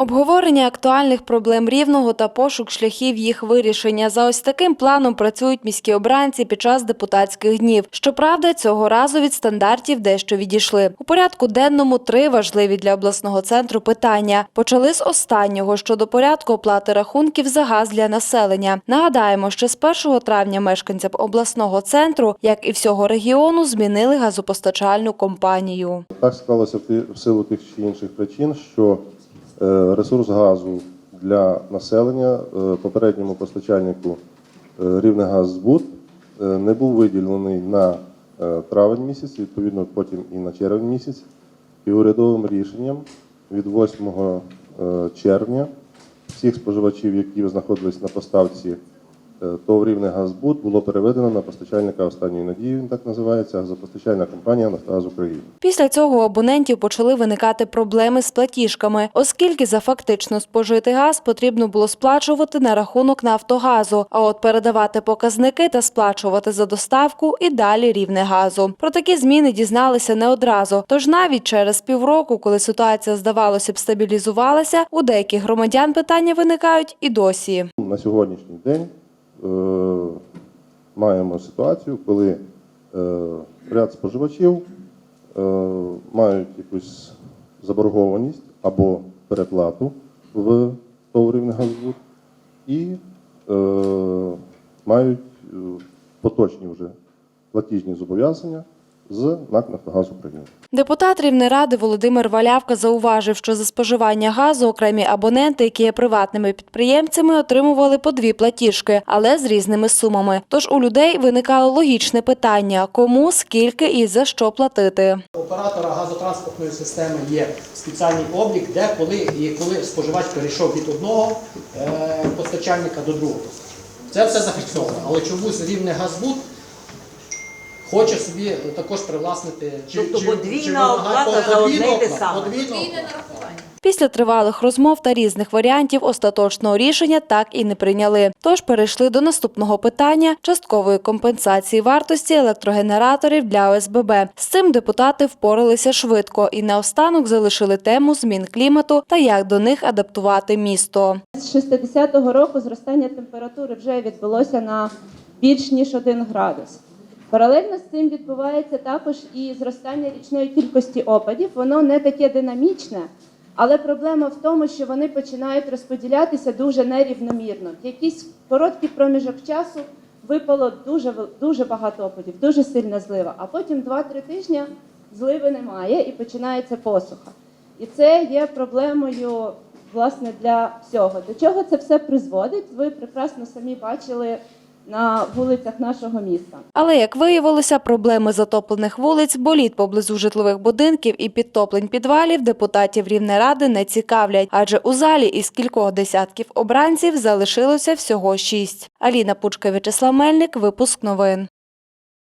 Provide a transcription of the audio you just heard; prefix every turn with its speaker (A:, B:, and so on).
A: Обговорення актуальних проблем рівного та пошук шляхів їх вирішення. За ось таким планом працюють міські обранці під час депутатських днів. Щоправда, цього разу від стандартів дещо відійшли. У порядку денному три важливі для обласного центру питання. Почали з останнього щодо порядку оплати рахунків за газ для населення. Нагадаємо, що з 1 травня мешканцям обласного центру, як і всього регіону, змінили газопостачальну компанію.
B: Так склалося в силу тих чи інших причин, що ресурс газу для населення е, попередньому постачальнику е, Рівнегаззбут е, не був виділений на е, травень місяць, відповідно потім і на червень місяць. І урядовим рішенням від 8 е, червня всіх споживачів, які знаходились на поставці е, ТОВ «Рівнегазбут», було переведено на постачальника останньої надії, він так називається, газопостачальна компанія «Нафтогаз України».
A: Після цього у абонентів почали виникати проблеми з платіжками, оскільки за фактично спожитий газ потрібно було сплачувати на рахунок Нафтогазу, а от передавати показники та сплачувати за доставку і далі рівне газу. Про такі зміни дізналися не одразу. Тож навіть через півроку, коли ситуація здавалося б стабілізувалася, у деяких громадян питання виникають і досі.
B: На сьогоднішній день е, маємо ситуацію, коли е, ряд споживачів е, мають якусь заборгованість або переплату в ТОВ «Рівнегазбуд» і е, мають е, поточні вже платіжні зобов'язання з НАК «Нафтогаз України».
A: Депутат Рівнеради Володимир Валявка зауважив, що за споживання газу окремі абоненти, які є приватними підприємцями, отримували по дві платіжки, але з різними сумами. Тож у людей виникало логічне питання: кому, скільки і за що платити.
C: У оператора газотранспортної системи є спеціальний облік, де коли і коли споживач перейшов від одного е, постачальника до другого. Це все зафіксовано. Але чомусь рівне Газбуд хоче собі також привласнити чи,
D: Тобто
C: чи-
D: подвійна
C: чи вимагає
D: оплата за одне й те саме.
C: подвійну
A: Після тривалих розмов та різних варіантів остаточного рішення так і не прийняли. Тож перейшли до наступного питання часткової компенсації вартості електрогенераторів для ОСББ. З цим депутати впоралися швидко і наостанок залишили тему змін клімату та як до них адаптувати місто.
E: З 60-го року зростання температури вже відбулося на більш ніж 1 градус. Паралельно з цим відбувається також і зростання річної кількості опадів. Воно не таке динамічне, але проблема в тому, що вони починають розподілятися дуже нерівномірно. В якийсь короткий проміжок часу випало дуже, дуже багато опадів, дуже сильна злива, а потім 2-3 тижні зливи немає і починається посуха. І це є проблемою власне для всього. До чого це все призводить? Ви прекрасно самі бачили на вулицях нашого міста.
A: Але як виявилося, проблеми затоплених вулиць, боліт поблизу житлових будинків і підтоплень підвалів депутатів Рівнеради не цікавлять, адже у залі із кількох десятків обранців залишилося всього шість. Аліна Пучка, В'ячеслав Мельник, випуск новин.